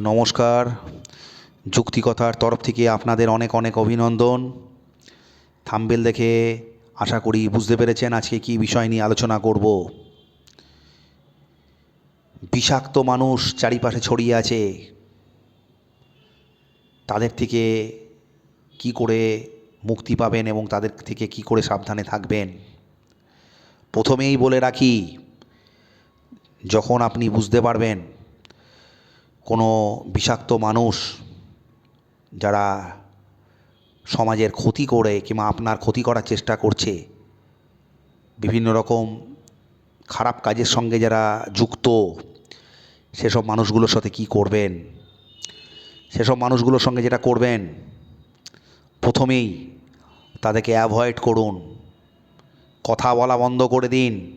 নমস্কার। যুক্তিকথার তরফ থেকে আপনাদের অনেক অনেক অভিনন্দন। থাম্বেল দেখে আশা করি বুঝতে পেরেছেন আজকে কী বিষয় নিয়ে আলোচনা করব। বিষাক্ত মানুষ চারিপাশে ছড়িয়ে আছে। তাদের থেকে কি করে মুক্তি পাবেন এবং তাদের থেকে কি করে সাবধানে থাকবেন? প্রথমেই বলে রাখি, যখন আপনি বুঝতে পারবেন কোনো বিষাক্ত মানুষ যারা সমাজের ক্ষতি করে কিংবা আপনার ক্ষতি করার চেষ্টা করছে, বিভিন্ন রকম খারাপ কাজের সঙ্গে যারা যুক্ত, সেসব মানুষগুলোর সাথে কী করবেন? সেসব মানুষগুলোর সঙ্গে যেটা করবেন, প্রথমেই তাদেরকে অ্যাভয়েড করুন। কথা বলা বন্ধ করে দিন।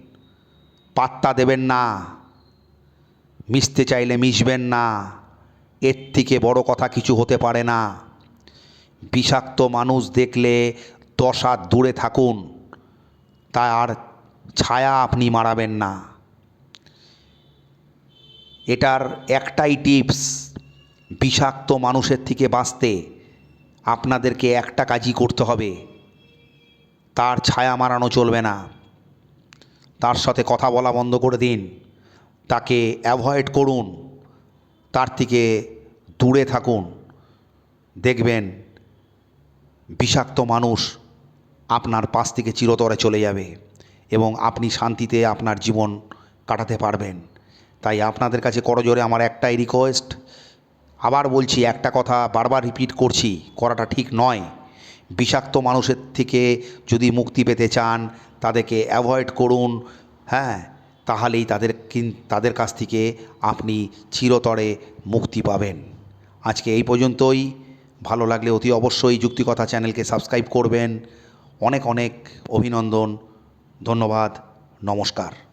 পাত্তা দেবেন না। মিশতে চাইলে মিশবেন না। এর থেকে বড় কথা কিছু হতে পারে না। বিষাক্ত মানুষ দেখলে দশ হাত দূরে থাকুন। তার ছায়া আপনি মারাবেন না। এটার একটাই টিপস, বিষাক্ত মানুষের থেকে বাঁচতে আপনাদেরকে একটা কাজই করতে হবে। তার ছায়া মারানো চলবে না। তার সাথে কথা বলা বন্ধ করে দিন। তাকে অ্যাভয়েড করুন, তার থেকে দূরে থাকুন। দেখবেন বিষাক্ত মানুষ আপনার পাশ থেকে চিরতরে চলে যাবে এবং আপনি শান্তিতে আপনার জীবন কাটাতে পারবেন। তাই আপনাদের কাছে করজোরে আমার একটাই রিকোয়েস্ট আবার বলছি একটা কথা বারবার রিপিট করছি, করাটা ঠিক নয়। বিষাক্ত মানুষের থেকে যদি মুক্তি পেতে চান, তাদেরকে অ্যাভয়েড করুন হ্যাঁ? তাহলেই তাদের তাদের কাছ থেকে আপনি চিরতরে মুক্তি পাবেন। আজকে এই পর্যন্তই। ভালো লাগলে অতি অবশ্যই যুক্তিকথা চ্যানেলকে সাবস্ক্রাইব করবেন। অনেক অনেক অভিনন্দন। ধন্যবাদ। নমস্কার।